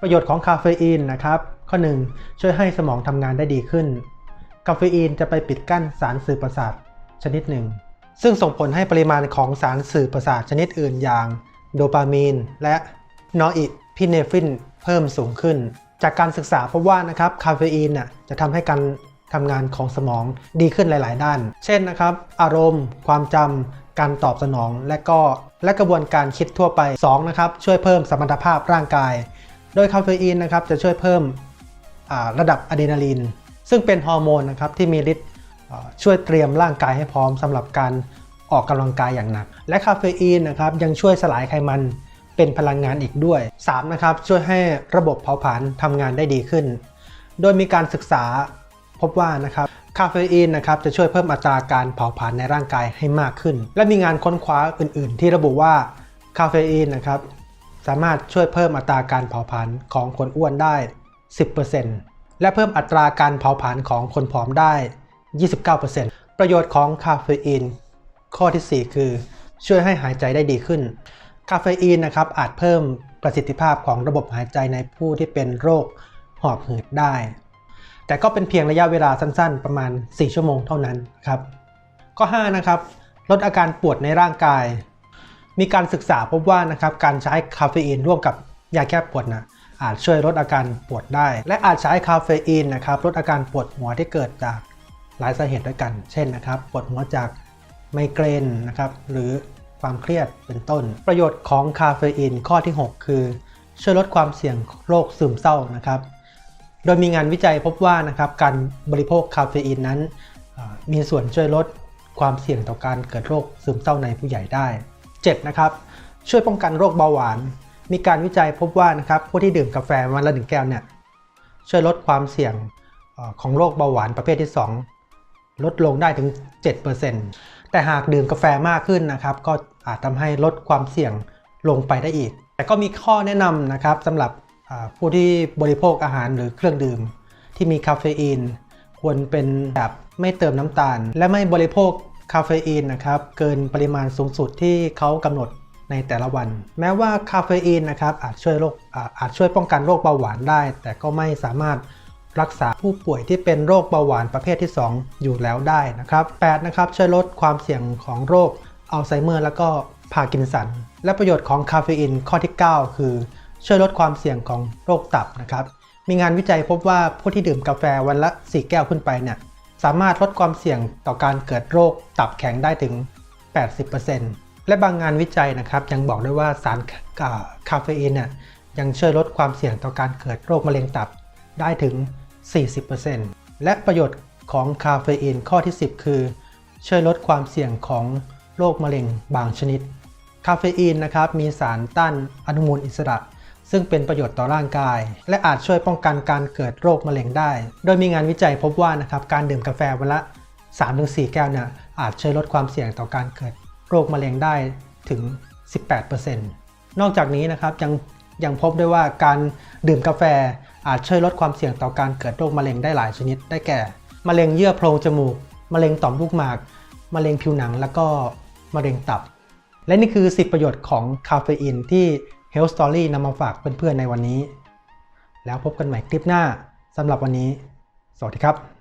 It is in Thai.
ประโยชน์ของคาเฟอีนนะครับ ข้อ 1 ช่วยให้สมองทำงานได้ดีขึ้น คาเฟอีนจะไปปิดกั้นสารสื่อประสาทชนิดหนึ่ง ซึ่งส่งผลให้ปริมาณของสารสื่อประสาทชนิดอื่นอย่าง โดปามีน และนอร์อิพิเนฟินเพิ่มสูงขึ้น จากการศึกษาพบว่านะครับคาเฟอีนน่ะจะทำให้การทำงานของสมองดีขึ้นหลาย ๆ ด้าน เช่นนะครับ อารมณ์ ความจำ การตอบสนอง และก็และกระบวนการคิดทั่วไป 2 นะครับ ช่วยเพิ่มสมรรถภาพร่างกาย โดยคาเฟอีนนะครับจะช่วยเพิ่มระดับอะดรีนาลีน ซึ่งเป็นฮอร์โมนนะครับที่มีฤทธิ์ช่วยเตรียมร่างกายให้พร้อมสำหรับการออกกำลังกายอย่างหนัก และคาเฟอีนนะครับยังช่วยสลายไขมันเป็นพลังงานอีกด้วย 3. นะครับช่วยให้ระบบเผาผลาญทำงานได้ดีขึ้น โดยมีการศึกษาพบว่านะครับคาเฟอีนนะครับจะช่วยเพิ่มอัตราการเผาผลาญในร่างกายให้มากขึ้น และมีงานค้นคว้าอื่น ๆ ที่ระบุว่าคาเฟอีนนะครับ สามารถช่วยเพิ่มอัตราการเผาผลาญของคนอ้วนได้ 10%และเพิ่มอัตราการเผาผลาญของคนผอมได้ 29%ประโยชน์ของคาเฟอีน ข้อทีสี่ 4 คือช่วยให้หายใจได้ดีขึ้น คาเฟอีนนะครับอาจเพิ่มประสิทธิภาพของระบบหายใจในผู้ที่เป็นโรคหอบหืดได้ แต่ก็เป็นเพียงระยะเวลาสั้นๆ ประมาณ 4 ชั่วโมงเท่านั้นครับ ข้อ 5 นะครับ ลดอาการปวดในร่างกาย มีการศึกษาพบว่านะครับการใช้คาเฟอีนร่วมกับยาแก้ปวดนะอาจช่วยลดอาการปวดได้ และอาจใช้คาเฟอีนนะครับลดอาการปวดหัวที่เกิดจากหลายสาเหตุด้วยกัน เช่นนะครับปวดหัวจากไมเกรนนะครับหรือความเครียดเป็นต้น ประโยชน์ของคาเฟอีนข้อที่ 6 คือ ช่วยลดความเสี่ยงโรคซึมเศร้านะครับ โดยมีงานวิจัยพบว่านะครับการบริโภคคาเฟอีนนั้น มีส่วนช่วยลดความเสี่ยงต่อการเกิดโรคซึมเศร้าในผู้ใหญ่ได้ 7. นะครับช่วยป้องกันโรคเบาหวาน มีการวิจัยพบว่านะครับผู้ที่ดื่มกาแฟวันละหนึ่งแก้วเนี่ยช่วยลดความเสี่ยงของโรคเบาหวานประเภทที่ 2 ลดลงได้ถึง 7%แต่หากดื่มกาแฟมากขึ้นนะครับ ก็อาจทำให้ลดความเสี่ยงลงไปได้อีก แต่ก็มีข้อแนะนำนะครับสำหรับผู้ที่บริโภคอาหารหรือเครื่องดื่ม ที่มีคาเฟอีน ควรเป็นแบบไม่เติมน้ำตาล และไม่บริโภค คาเฟอีนนะครับเกินปริมาณสูงสุดที่เขากำหนดในแต่ละวัน แม้ว่าคาเฟอีนนะครับอาจช่วยโรคอาอาจช่วยป้องกันโรคเบาหวานได้ แต่ก็ไม่สามารถรักษาผู้ป่วยที่เป็นโรคเบาหวานประเภทที่ 2 อยู่แล้วได้นะครับ8นะครับช่วยลดความเสี่ยงของโรคอัลไซเมอร์แล้วก็พาร์กินสัน และประโยชน์ของคาเฟอีนข้อที่ 9 คือ ช่วยลดความเสี่ยงของโรคตับนะครับมีงานวิจัยพบว่าผู้ที่ดื่มกาแฟวันละ 4 แก้วขึ้นไปเนี่ย สามารถลดความเสี่ยงต่อการเกิดโรคตับแข็งได้ถึง 80%และบางงานวิจัยนะครับยังบอกด้วยว่าสารอ่าคาเฟอีนเนี่ยยังช่วยลดความเสี่ยงต่อการเกิดโรคมะเร็งตับได้ถึง 40%และประโยชน์ของคาเฟอีนข้อที่ 10 คือ ช่วยลดความเสี่ยงของโรคมะเร็งบางชนิด คาเฟอีนนะครับมีสารต้านอนุมูลอิสระ ซึ่งเป็นประโยชน์ต่อร่างกาย และอาจช่วยป้องกันการเกิดโรคมะเร็งได้ โดยมีงานวิจัยพบว่านะครับการดื่มกาแฟวันละ 3-4 แก้วเนี่ยอาจช่วยลดความเสี่ยงต่อการเกิดโรคมะเร็งได้ถึง 18%นอกจากนี้นะครับยังยังพบได้วยว่าการดื่มกาแฟอาจช่วยลดความเสี่ยงต่อการเกิดโรคมะเร็งได้หลายชนิดได้แก่ มะเร็งเยื่อโพรงจมูก มะเร็งต่อมลูกหมาก มะเร็งผิวหนัง แล้วก็มะเร็งตับ และนี่คือ 10 ประโยชน์ของคาเฟอีนที่ Health Story นำมาฝากเพื่อนๆในวันนี้ แล้วพบกันใหม่คลิปหน้าสำหรับวันนี้ สวัสดีครับ